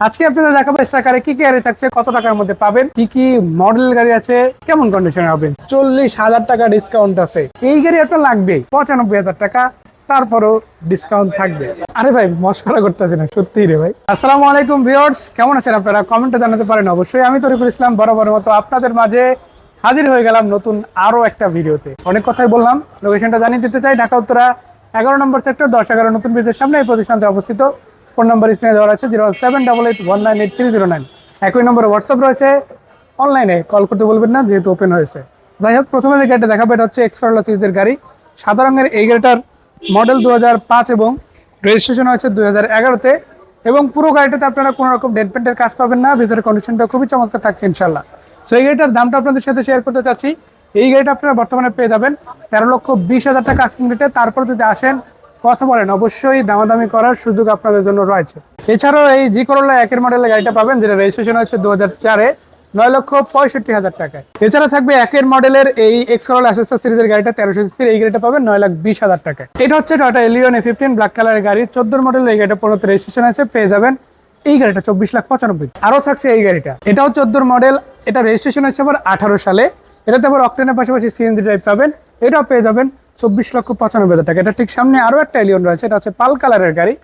আজকে আপনারা দেখাবো স্ট্রাকারে কি কি গাড়ি থাকছে, কত টাকার মধ্যে পাবেন, কি কি মডেল গাড়ি আছে, কেমন কন্ডিশনে পাবেন চল্লিশ হাজার টাকা ডিসকাউন্ট আছে। এই গাড়ি আপনার লাগবে পঁচানব্বই হাজার টাকা, তারপরও ডিসকাউন্ট থাকবে। আরে ভাই, মস্করা করতেছি না সত্যি রে ভাই। আসসালামু আলাইকুম ভিউয়ার্স কেমন আছেন আপনারা? কমেন্টে জানাতে পারেন, অবশ্যই। আমি তরিকুল ইসলাম বরাবর মতো আপনাদের মাঝে হাজির হয়ে গেলাম নতুন আরও একটা ভিডিওতে। অনেক কথাই বললাম লোকেশনটা জানিয়ে দিতে চাই, ঢাকা, উত্তরা, এগারো নম্বর সেক্টর দশ এগারো নতুন ব্রিজের সামনে এই প্রতিষ্ঠানটি অবস্থিত। ফোন নম্বর স্ক্রিনে দেওয়া আছে zero seven double eight one nine eight three zero nine. একই নম্বরে হোয়াটসঅ্যাপ রয়েছে, অনলাইনে কল করতে বলবেন না, যেহেতু ওপেন হয়েছে। যাই হোক, প্রথমে যে গাড়িটা দেখাবো, এটা হচ্ছে এক্সরোলা সিরিজের গাড়ি। সাদা রঙের এই গাড়িটার মডেল দু এবং রেজিস্ট্রেশন হয়েছে দু হাজার এগারোতে। এবং পুরো গাড়িটাতে আপনারা কোনো রকম ডেড পেন্টের কাজ পাবেন না, ভিতরে কন্ডিশনটা খুবই চমৎকার থাকছে ইনশাল্লাহ সো এই গাড়িটার দামটা আপনাদের সাথে শেয়ার করতে চাচ্ছি। এই গাড়িটা আপনারা বর্তমানে পেয়ে যাবেন তেরো লক্ষ বিশ হাজার টাকা আস্কিং রেটে তারপর যদি আসেন কথা বলেন, অবশ্যই দামাদামি করার সুযোগ আপনাদের জন্য রয়েছে। এছাড়াও এই জি করোলা একের মডেলের গাড়িটা পাবেন, যেটা রেজিস্ট্রেশন হয়েছে দু হাজার চারে, নয় লক্ষ পঁয়ষট্টি হাজার টাকায়। এছাড়া থাকবে একের মডেলের এই এক্স করোলা অ্যাসেস্টার সিরিজের গাড়িটা, তেরোশো সিসির এই গাড়িটা পাবেন, নয় লাখ বিশ হাজার টাকায়। এটা হচ্ছে Toyota Allion A fifteen black কালারের গাড়ি চোদ্দ মডেলের এই গাড়িটা পনেরোতে রেজিস্ট্রেশন আছে পেয়ে যাবেন এই গাড়িটা, চব্বিশ লাখ পঁচানব্বই। আরও থাকছে এই গাড়িটা। এটাও চোদ্দোর মডেল, এটা রেজিস্ট্রেশন হয়েছে আবার আঠারো সালে। এটাতে আবার অক্টেনের পাশাপাশি সিএনজি ড্রাইভ পাবেন, এটাও পেয়ে যাবেন চব্বিশ লক্ষ পঁচানব্বই হাজার টাকা। এটা ঠিক সামনে আরও একটা এলিয়ন রয়েছে, এটা হচ্ছে পাল কালারের গাড়ি।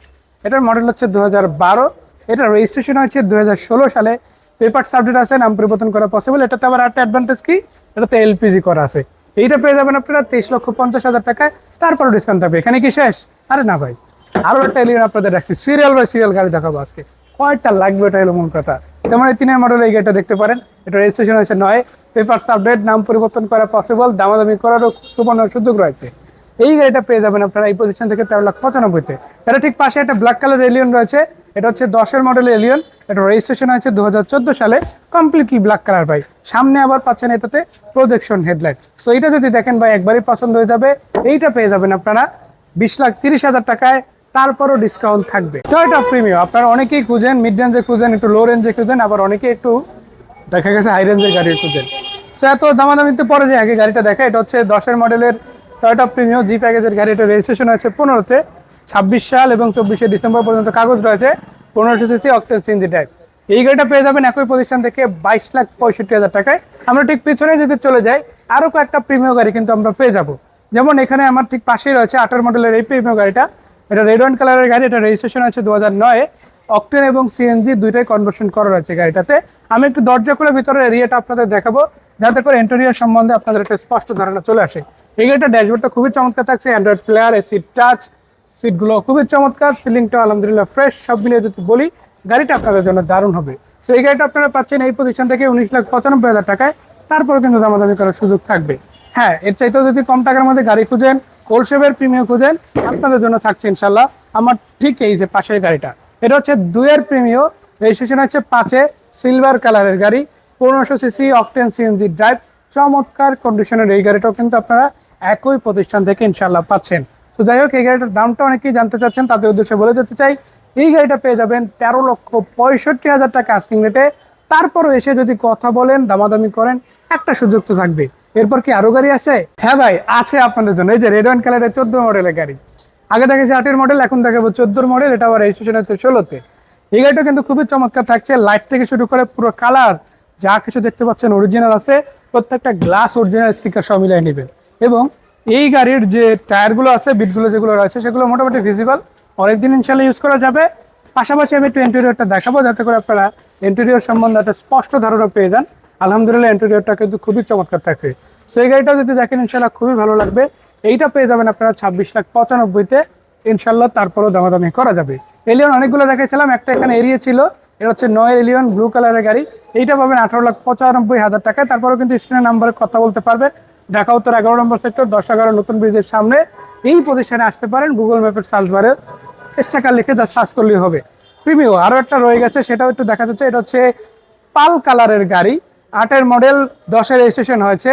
এটার মডেল হচ্ছে দু হাজার বারো। এটা রেজিস্ট্রেশন হয়েছে দু হাজার ষোলো সালে। পেপার সাবজেক্ট আছে, নাম পরিবর্তন করা পসিবল এটাতে আবার একটা অ্যাডভান্টেজ কি? এটাতে এলপিজি করা আছে। এইটা পেয়ে যাবেন আপনারা তেইশ লক্ষ পঞ্চাশ হাজার টাকায়। তারপরে ডিসকাউন্ট থাকবে। এখানে কি শেষ? আরে না ভাই, আরও একটা এলিয়ন আপনাদের রাখছি। সিরিয়াল বাই সিরিয়াল গাড়ি দেখাবো আজকে। কয়টা লাগবে এটা হলো মূল কথা। যেমন এই তিনের মডেল এই গাড়িটা দেখতে পারেন। এটা রেজিস্ট্রেশন হয়েছে নয়। পেপার আপডেট নাম পরিবর্তন করা পসিবল দামাদামি করারও সুবর্ণ সুযোগ রয়েছে। এই গাড়িটা পেয়ে যাবেন আপনারা এই পজিশন থেকে তেরো লাখ পঁচানব্বইতে। এটা ঠিক পাশে একটা ব্ল্যাক কালার এলিয়ন রয়েছে। এটা হচ্ছে দশের মডেল এলিয়ন এটা রেজিস্ট্রেশন হয়েছে দু সালে। কমপ্লিটলি ব্ল্যাক কালার ভাই। সামনে আবার পাচ্ছেন এটাতে প্রজেকশন হেডলাইট সো এটা যদি দেখেন ভাই, একবারই পছন্দ হয়ে যাবে। এইটা পেয়ে যাবেন আপনারা বিশ লাখ তিরিশ হাজার টাকায়। তারপরও ডিসকাউন্ট থাকবে। টয়টা প্রিমিয়াম আপনারা অনেকেই খুঁজেন মিড রেঞ্জে খুঁজেন, একটু লো রেঞ্জে খুঁজেন, আবার অনেকে একটু দেখা গেছে হাই রেঞ্জের গাড়ি খুঁজেন সো এত দামাদামিতে পরে যে আগে গাড়িটা দেখা, এটা হচ্ছে দশের মডেলের টয়টা প্রিমিয়াম জি প্যাকেজের গাড়ি। এটা রেজিস্ট্রেশন হয়েছে পনেরোতে, ছাব্বিশ সাল এবং চব্বিশে ডিসেম্বর পর্যন্ত কাগজ রয়েছে পনেরোশো সিসি অক্টেন সিনজি টাইপ এই গাড়িটা পেয়ে যাবেন একই প্রতিষ্ঠান থেকে বাইশ লাখ পঁয়ষট্টি হাজার টাকায়। আমরা ঠিক পিছনে যদি চলে যাই আরও কয়েকটা প্রিমিয়াম গাড়ি কিন্তু আমরা পেয়ে যাব। যেমন এখানে আমার ঠিক পাশেই রয়েছে আঠারো মডেলের এই প্রিমিয়াম গাড়িটা। এটা রেড ওয়ান কালারের গাড়ি, এটা রেজিস্ট্রেশন আছে দু হাজার নয়। অক্টেন এবং সিএনজি দুইটাই কনভার্সন করা রয়েছে গাড়িটাতে। আমি একটু দরজা খুলে ভিতরে এরিয়াটা আপনাদের দেখাবো, যাতে করে ইন্টেরিয়র সম্বন্ধে আপনাদের একটা স্পষ্ট ধারণা চলে আসে। এই গাড়িটা ড্যাশবোর্ডটা খুবই চমৎকার থাকছে অ্যান্ড্রয়েড প্লেয়ার এসি টাচ সিটগুলো খুবই চমৎকার সিলিংটা আলহামদুলিল্লাহ ফ্রেশ সব মিলিয়ে যদি বলি, গাড়িটা আপনাদের জন্য দারুণ হবে। সো এই গাড়িটা আপনারা পাচ্ছেন এই পজিশন থেকে উনিশ লাখ পঁচানব্বই হাজার টাকায়, তারপরে কিন্তু দামাদামি করার সুযোগ থাকবে। হ্যাঁ এর চাইতেও যদি কম টাকার মধ্যে গাড়ি খুঁজেন কোলসেভের প্রিমিয়াম খুঁজেন, আপনাদের জন্য থাকছে ইনশাল্লাহ আমার ঠিক এই যে পাশের গাড়িটা। এটা হচ্ছে দুইয়ের প্রিমিয় রেজিস্ট্রেশন হচ্ছে পাঁচে সিলভার কালারের গাড়ি। পনেরোশো সিসি অকটেন সিএনজি ড্রাইভ চমৎকার কন্ডিশনের এই গাড়িটাও কিন্তু আপনারা একই প্রতিষ্ঠান থেকে ইনশাল্লাহ পাচ্ছেন। তো যাই হোক, এই গাড়িটার দামটা অনেকেই জানতে চাচ্ছেন, তাদের উদ্দেশ্যে বলে দিতে চাই, এই গাড়িটা পেয়ে যাবেন তেরো লক্ষ পঁয়ষট্টি হাজার টাকা আস্কিং রেটে তারপরও এসে যদি কথা বলেন, দামাদামি করেন, একটা সুযোগ তো থাকবে এরপর কি আরও গাড়ি আছে? হ্যাঁ ভাই, আছে আপনাদের জন্য। এই যে রেড ওয়ান কালারের চোদ্দ মডেলের গাড়ি। আগে দেখেছি আটের মডেল এখন দেখাবো চোদ্দোর মডেল এটা আবার রেজিস্ট্রেশন হচ্ছে ষোলোতে। এই গাড়িটা কিন্তু খুবই চমৎকার থাকছে লাইট থেকে শুরু করে পুরো কালার যা কিছু দেখতে পাচ্ছেন অরিজিনাল আছে, প্রত্যেকটা গ্লাস অরিজিনাল স্টিকার সব মিলাই নেবেন। এবং এই গাড়ির যে টায়ারগুলো আছে বিটগুলো যেগুলো রয়েছে, সেগুলো মোটামুটি ভিজিবল অনেকদিন ইনশাল্লাহ ইউজ করা যাবে। পাশাপাশি আমি একটু ইন্টেরিয়রটা দেখাবো, যাতে করে আপনারা ইন্টেরিয়র সম্বন্ধে একটা স্পষ্ট ধারণা পেয়ে যান। আলহামদুলিল্লাহ ইন্টেরিয়রটা কিন্তু খুবই চমৎকার থাকছে। সেই গাড়িটাও যদি দেখেন ইনশাল্লাহ খুবই ভালো লাগবে। এইটা পেয়ে যাবেন আপনারা ছাব্বিশ লাখ পঁচানব্বইতে। ইনশাল্লাহ তারপরও দামাদামি করা যাবে। এলিয়ন অনেকগুলো দেখেছিলাম একটা এখানে এরিয়ে ছিল। এটা হচ্ছে নয় এলিয়ন ব্লু কালারের গাড়ি। এইটা পাবেন আঠারো লাখ পঁচানব্বই হাজার টাকায়। তারপরেও কিন্তু স্ক্রিনের নাম্বারে কথা বলতে পারবেন। ঢাকা উত্তর এগারো নম্বর সেক্টর দশ এগারো নতুন ব্রিজের সামনে। এই প্রতিষ্ঠানে আসতে পারেন গুগল ম্যাপের সার্চ বারে স্টাকার লিখে যা সার্চ করলেই হবে। প্রিমিও আরও একটা রয়ে গেছে, সেটাও একটু দেখা যাচ্ছে। এটা হচ্ছে পাল কালারের গাড়ি। আটের মডেল দশের রেজিস্ট্রেশন হয়েছে।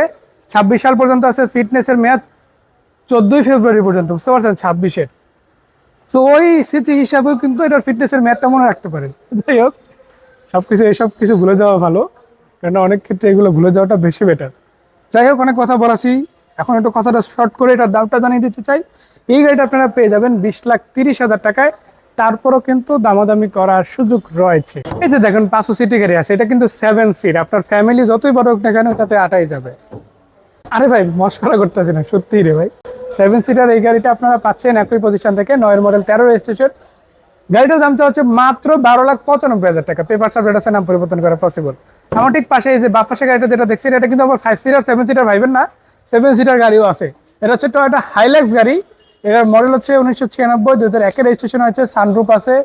ছাব্বিশ সাল পর্যন্ত আছে ফিটনেসের মেয়াদ। চোদ্দোই ফেব্রুয়ারি পর্যন্ত, বুঝতে পারছেন? ছাব্বিশের তো ওই স্মৃতি হিসাবেও কিন্তু এটার ফিটনেসের মেয়াদটা মনে রাখতে পারেন। যাই হোক সব কিছু এসব কিছু ভুলে যাওয়া ভালো, কেননা অনেক ক্ষেত্রে এগুলো ভুলে যাওয়াটা বেশি বেটার যাই হোক, অনেক কথা বলাছি। এখন একটু কথাটা শর্ট করে এটার দামটা জানিয়ে দিতে চাই। এই গাড়িটা আপনারা পেয়ে যাবেন বিশ লাখ তিরিশ হাজার টাকায়। তারপরও কিন্তু দামাদামি করার সুযোগ রয়েছে। এই যে দেখেন, পাঁচশো সিটি গাড়ি আছে। এটা কিন্তু সেভেন সিট আপনার ফ্যামিলি যতই বড় হোক না কেন এটাতে আটাই যাবে। আরে ভাই, মস্করা করতেছি না সত্যি রে ভাই। সেভেন সিটার এই গাড়িটা আপনারা পাচ্ছেন একই পজিশন থেকে, নয়ের মডেল তেরো রেজিস্ট্রেশন গাড়িটার দামটা হচ্ছে মাত্র বারো লাখ পঁচানব্বই হাজার টাকা। পেপার আছে নাম পরিবর্তন করা পসিবল আমার ঠিক পাশে এই যে বাপ গাড়িটা যেটা দেখছেন, এটা কিন্তু আবার ফাইভ সিটার সেভেন সিটার ভাইবেন না। সেভেন সিটার গাড়িও আছে। এটা হচ্ছে টয়োটা হাইল্যাক্স গাড়ি। এটার মডেল হচ্ছে উনিশশো ছিয়ানব্বই দু হাজার একের রেজিস্ট্রেশন আছে সানরুপ আছে।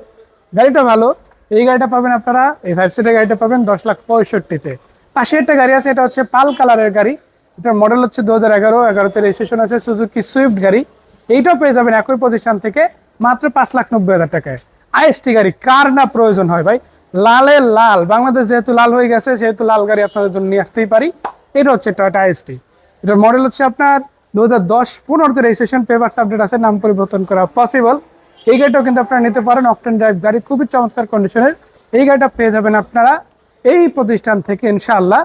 গাড়িটা ভালো। এই গাড়িটা পাবেন আপনারা, এই ফাইভ সিটার গাড়িটা পাবেন দশ লাখ পঁয়ষট্টিতে। পাশে একটা গাড়ি আছে, এটা হচ্ছে পাল কালারের গাড়ি। এটার মডেল হচ্ছে দু হাজার এগারো, এগারোতে রেজিস্ট্রেশন আছে সুজুকি সুইফট গাড়ি। এইটাও পেয়ে যাবেন একই প্রতিষ্ঠান থেকে মাত্র পাঁচ লাখ নব্বই হাজার টাকায়। আইএসটি গাড়ি, কার না প্রয়োজন হয় ভাই? লালে লাল। বাংলাদেশ যেহেতু লাল হয়ে গেছে, সেহেতু লাল গাড়ি আপনাদের জন্য নিয়ে আসতেই পারি। এটা হচ্ছে টয়টা আইএসটি এটার মডেল হচ্ছে আপনার দু হাজার দশ পনেরোতে রেজিস্ট্রেশন পেপার আপডেট আছে, নাম পরিবর্তন করা পসিবল এই গাড়িটাও কিন্তু আপনারা নিতে পারেন অকটেন ড্রাইভ গাড়ি, খুবই চমৎকার কন্ডিশনের এই গাড়িটা পেয়ে যাবেন আপনারা এই প্রতিষ্ঠান থেকে, ইনশাআল্লাহ।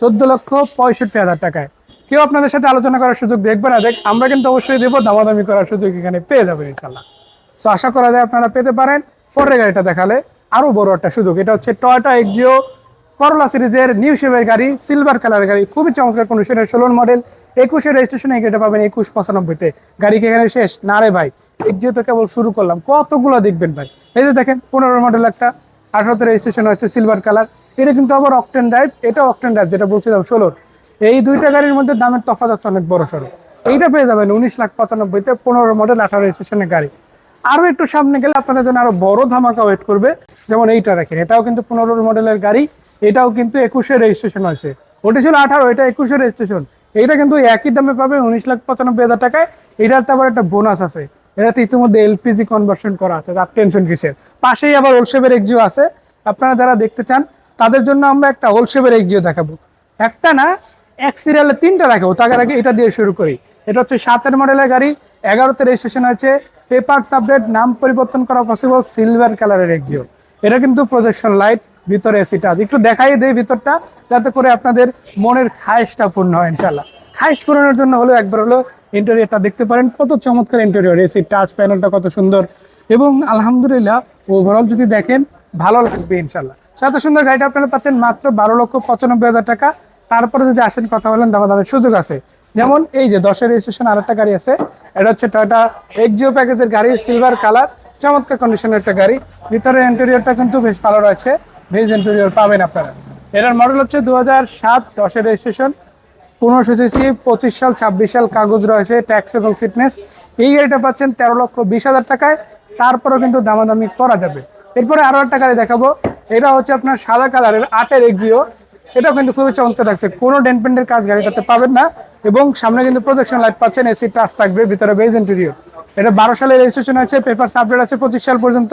চোদ্দ লক্ষ পঁয়ষট্টি হাজার টাকায়। কেউ আপনাদের সাথে আলোচনা করার সুযোগ দেখবে না দেখ, আমরা কিন্তু অবশ্যই দেবো, দামাদামি করার সুযোগ এখানে পেয়ে যাবেন ইনশাল্লাহ তো আশা করা যায় আপনারা পেতে পারেন। পরের গাড়িটা দেখালে আরও বড় একটা সুযোগ, এটা হচ্ছে টয়টা এক্সিও করলা সিরিজের নিউ শেপের গাড়ি সিলভার কালারের গাড়ি, খুবই চমৎকার কন্ডিশনের ষোলোর মডেল একুশে রেজিস্ট্রেশন গাড়িটা পাবেন একুশ পঁচানব্বইতে গাড়ি এখানে শেষ? না রে ভাই এক্সিও তো কেবল শুরু করলাম। কতগুলো দেখবেন ভাই? এই যে দেখেন, পনেরো মডেল একটা, আঠারোতে রেজিস্ট্রেশন হচ্ছে সিলভার কালার এটা কিন্তু আবার অকটেন ড্রাইভ এটা অকটেন ড্রাইভ যেটা বলছিলাম, ষোলোর। এই দুইটা গাড়ির মধ্যে দামের তফাৎ আছে অনেক বড় সড়ো। এইটা পেয়ে যাবেন উনিশ লাখ পঁচানব্বইতে পনেরো মডেল আঠারো রেজিস্ট্রেশনের গাড়ি। আরও একটু সামনে গেলে আপনাদের জন্য আরও বড় ধামাকা ওয়েট করবে, যেমন এইটা দেখেন, এটাও কিন্তু পনেরো মডেলের গাড়ি, এটাও কিন্তু একুশে রেজিস্ট্রেশন হয়েছে। ওটা ছিল আঠারো, এটা একুশে রেজিস্ট্রেশন এইটা কিন্তু একই দামে পাবে উনিশ লাখ পঁচানব্বই হাজার টাকায়। এটার তো আবার একটা বোনাস আছে। এটাতে ইতিমধ্যে এলপিজি কনভার্সন করা আছে তার টেনশন কিসের। পাশেই আবার ওলসেপের এক্সিও আছে। আপনারা যারা দেখতে চান তাদের জন্য আমরা একটা ওলসেপের এক্সিও দেখাবো। একটা না, এক সিরিয়ালে তিনটা দেখাবো, তার আগে এটা দিয়ে শুরু করি। এটা হচ্ছে সাতের মডেলের গাড়ি, এগারোতে রেজিস্ট্রেশন আছে পেপার সাবডেট নাম পরিবর্তন করা পসিবল সিলভার কালারের এক্সিও এটা কিন্তু প্রজেকশন লাইট ভিতরে এসিটা আছে একটু দেখাই দেয় ভিতরটা, যাতে করে আপনাদের মনের খায়েশটা পূর্ণ হয় ইনশাল্লাহ খায়েশ পূরণের জন্য হলো একবার হলো ইন্টেরিয়রটা দেখতে পারেন। কত চমৎকার ইন্টেরিয়র এসি টাচ প্যানেলটা কত সুন্দর। এবং আলহামদুলিল্লাহ ওভারঅল যদি দেখেন, ভালো লাগবে ইনশাল্লাহ সাথে সুন্দর গাড়িটা আপনারা পাচ্ছেন মাত্র বারো লক্ষ পঁচানব্বই হাজার টাকা। তারপরে যদি আসেন কথা বলেন দামা দামের সুযোগ আছে। যেমন এই যে দশের রেজিস্ট্রেশন আর একটা গাড়ি আছে। এটা হচ্ছে টয়টা এক্সিও প্যাকেজের গাড়ি সিলভার কালার চমৎকার কন্ডিশনের একটা গাড়ি। ভিতরে ইন্টেরিয়রটা কিন্তু বেশ ভালো রয়েছে। ভেজ ইন্টেরিয়র পাবেন আপনারা। এটার মডেল হচ্ছে দু হাজার সাত দশের রেজিস্ট্রেশন পনেরোশো সিসি পঁচিশ সাল, ছাব্বিশ সাল কাগজ রয়েছে ট্যাক্স এবং ফিটনেস এই গাড়িটা পাচ্ছেন তেরো লক্ষ বিশ হাজার টাকায়। তারপরেও কিন্তু দামাদামি করা যাবে। এরপরে আরও একটা গাড়ি দেখাবো। এটা হচ্ছে আপনার সাদা কালারের আটের এক্সিও এটাও কিন্তু খুবই চমৎকার থাকছে কোনো ডেন্টপেন্টের কাজ গাড়িটাতে পাবেন না এবং সামনে কিন্তু প্রজেকশন লাইট পাচ্ছেন, এসি টাচ থাকবে, ভিতরে বেজ ইন্টেরিয়র এটা বারো সালের রেজিস্ট্রেশন আছে পেপার আপডেট আছে পঁচিশ সাল পর্যন্ত।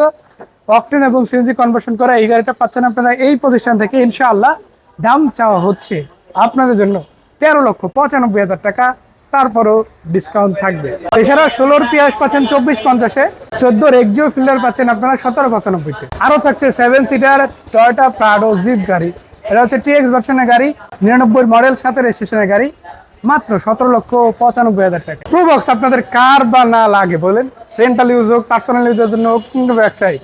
অকটেন এবং সিএনজি কনভার্সন করা এই গাড়িটা পাচ্ছেন আপনারা এই প্রতিষ্ঠান থেকে, ইনশাআল্লাহ দাম চাওয়া হচ্ছে আপনাদের জন্য তেরো লক্ষ পঁচানব্বই হাজার টাকা। তারপরও ডিসকাউন্ট থাকবে। এছাড়া ষোলোর পেঁয়াজ পাচ্ছেন চব্বিশ পঞ্চাশে, চোদ্দোর এক্সিও ফিল্ডার পাচ্ছেন আপনারা সতেরো পঁচানব্বইতে। আরও থাকছে seven seater Toyota Prado jeep গাড়ি। এটা হচ্ছে টিএক্স ভার্সনের গাড়ি, নিরানব্বই মডেল সাথে রেজিস্ট্রেশনের গাড়ি, মাত্র সতেরো লক্ষ পঁচানব্বই হাজার টাকা। প্রোবক্স আপনাদের কার বা না লাগে বলেন? রেন্টাল ইউজ হোক পার্সোনাল ইউজের জন্য হোক কিন্তু ব্যবসায়ী।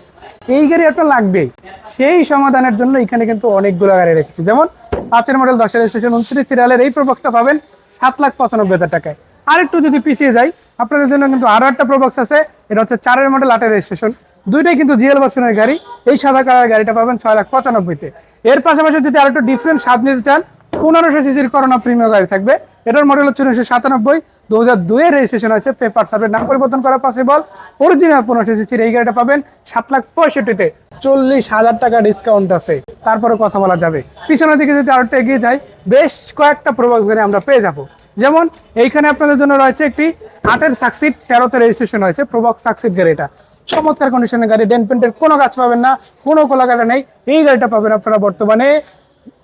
এই গাড়ি আপনার লাগবেই। সেই সমাধানের জন্য এখানে কিন্তু অনেকগুলো গাড়ি রেখেছি। যেমন পাঁচের মডেল দশের রেজিস্ট্রেশন উনত্রিশ সিরিয়ালের এই প্রবক্সটা পাবেন। সাত লাখ পঁচানব্বই হাজার টাকায়। আরেকটু যদি পিছিয়ে যাই, আপনাদের জন্য কিন্তু আরও একটা প্রবক্স আছে। এটা হচ্ছে চারের মডেল আটের রেজিস্ট্রেশন দুইটাই কিন্তু জিএল ভার্সনের গাড়ি। এই সাদা কালার গাড়িটা পাবেন ছয় লাখ পঁচানব্বইতে। এর পাশাপাশি যদি আরেকটু ডিফারেন্ট স্বাদ নিতে চান, পনেরোশো সিসির করোনা প্রিমিয়াম গাড়ি থাকবে। এটার মডেল হচ্ছে উনিশশো সাতানব্বই দু হাজার দুইয়ের রেজিস্ট্রেশন আছে পেপার সাবের নাম পরিবর্তন করা পসিবল অরিজিনাল পনেরোশো সিসির এই গাড়িটা পাবেন সাত লাখ পঁয়ষট্টিতে। চল্লিশ হাজার টাকা ডিসকাউন্ট আছে, তারপরে কথা বলা যাবে। পিছনের দিকে যদি আরেকটু এগিয়ে যাই, বেশ কয়েকটা প্রবক্স গাড়ি আমরা পেয়ে যাব। যেমন, এইখানে আপনাদের জন্য রয়েছে একটি আটের সাকসিড তেরোতে রেজিস্ট্রেশন হয়েছে প্রবক্স সাকসিড গাড়িটা চমৎকার কন্ডিশনের গাড়ি ডেন পেন্টের কোনো গাছ পাবেন না, কোনো কোলাঘাটা নেই। এই গাড়িটা পাবেন আপনারা বর্তমানে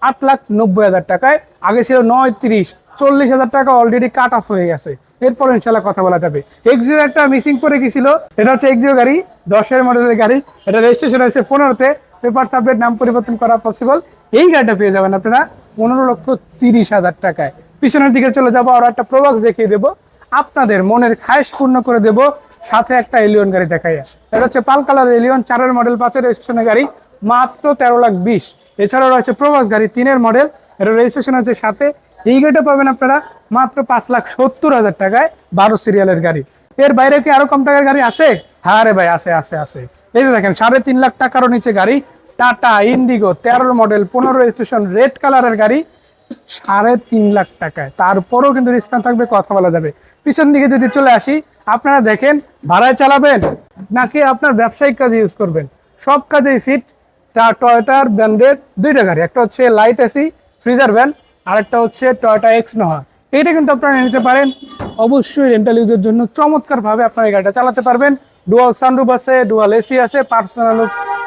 আট লাখ নব্বই হাজার টাকায়। আগে ছিল নয়, তিরিশ, চল্লিশ হাজার টাকা অলরেডি কাট অফ হয়ে গেছে। এরপর ইনশাল্লাহ কথা বলা যাবে। এক্সিও একটা মিসিং করে গেছিল এটা হচ্ছে এক্সিও গাড়ি, দশের মডেলের গাড়ি। এটা রেজিস্ট্রেশন হয়েছে পনেরোতে। পেপার সাবজেক্ট নাম পরিবর্তন করা পসিবল এই গাড়িটা পেয়ে যাবেন আপনারা পনেরো লক্ষ তিরিশ হাজার টাকায়। পিছনের দিকে চলে যাব, আর একটা প্রবক্স দেখিয়ে দেবো। আপনাদের মনের খায়েশ পূর্ণ করে দেব। সাথে একটা এলিয়ন গাড়ি দেখাইয়া। এটা হচ্ছে পাল কালার এলিয়ন চারের মডেল পাঁচের রেজিস্ট্রেশনের গাড়ি। মাত্র তেরো লাখ বিশ। এছাড়াও রয়েছে প্রবাস গাড়ি, তিনের মডেল এটা রেজিস্ট্রেশন আছে সাথে। এই গাড়িটা পাবেন আপনারা মাত্র পাঁচ লাখ সত্তর হাজার টাকায় বারো সিরিয়ালের গাড়ি। এর বাইরে কি আরও কম টাকার গাড়ি আছে? হ্যাঁ রে ভাই, আছে আছে আছে। এই যে দেখেন, সাড়ে তিন লাখ টাকারও নিচে গাড়ি। টাটা ইন্ডিগো তেরোর মডেল পনেরো রেজিস্ট্রেশন রেড কালারের গাড়ি। সাড়ে তিন লাখ টাকায়। তারপরেও কিন্তু ডিসকাউন্ট থাকবে, কথা বলা যাবে। পিছন দিকে যদি চলে আসি, আপনারা দেখেন, ভাড়ায় চালাবেন, নাকি আপনার ব্যবসায়িক কাজে ইউজ করবেন? সব কাজেই ফিট টয়টার ব্র্যান্ডের দুইটা গাড়ি, একটা হচ্ছে লাইট এসি ফ্রিজার ভ্যান আর একটা হচ্ছে টয়টা এক্স নোহা এইটা কিন্তু আপনারা নিতে পারেন। অবশ্যই রেন্টাল ইউজের জন্য চমৎকার ভাবে আপনারা এই গাড়িটা চালাতে পারবেন। ডুয়াল সানরুফ আছে ডুয়াল এসি আছে পার্সোনাল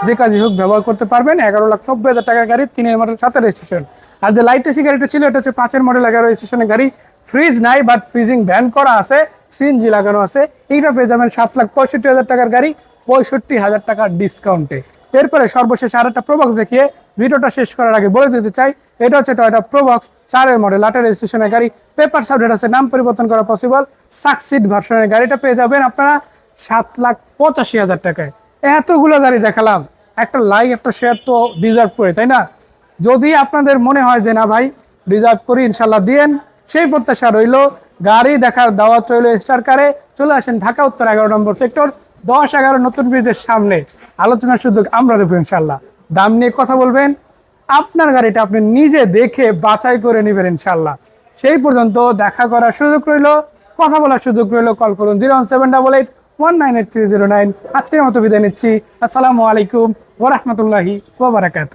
যে কাজে হোক ব্যবহার করতে পারবেন। এগারো লাখ নব্বই হাজার টাকার গাড়ি, তিনের মডেল সাথে রেজিস্ট্রেশন আর যে লাইট এসি গাড়িটা ছিল, এটা হচ্ছে পাঁচের মডেল এগারো রেজিস্ট্রেশনের গাড়ি। ফ্রিজ নাই বাট ফ্রিজিং ভ্যান করা আছে সিএনজি লাগানো আছে। এইটা পেয়ে যাবেন সাত লাখ পঁয়ষট্টি হাজার টাকার গাড়ি, পঁয়ষট্টি হাজার টাকার ডিসকাউন্টে এরপরে সর্বশেষ আর একটা প্রবক্স দেখিয়ে ভিডিওটা শেষ করার আগে বলে দিতে চাই, এটা হচ্ছে টয়টা প্রবক্স চারের মডেল আটের রেজিস্ট্রেশনের গাড়ি পেপার সাবডেট আছে, নাম পরিবর্তন করা পসিবল সাকসিড ভার্সনের গাড়িটা পেয়ে যাবেন আপনারা সাত লাখ পঁচাশি হাজার টাকায়। এতগুলো গাড়ি দেখালাম, একটা লাইক একটা শেয়ার তো ডিজার্ভ করে, তাই না? যদি আপনাদের মনে হয় যে না ভাই রিজার্ভ করি ইনশাল্লাহ দিয়েন। সেই প্রত্যাশা রইল, গাড়ি দেখার দাওয়াত রইল স্টার কারে চলে আসেন ঢাকা উত্তর এগারো নম্বর সেক্টর দশ এগারো নতুন ব্রিজের সামনে আলোচনার সুযোগ আমরা দেবো ইনশাল্লাহ। দাম নিয়ে কথা বলবেন, আপনার গাড়িটা আপনি নিজে দেখে বাছাই করে নেবেন ইনশাল্লাহ। সেই পর্যন্ত দেখা করার সুযোগ রইল, কথা বলার সুযোগ রইল, কল করুন zero seven double eight one nine eight three zero nine. আজকের মতো বিদায় নিচ্ছি। আসসালামু আলাইকুম ওরহমতুল্লাহি ওবরাকাত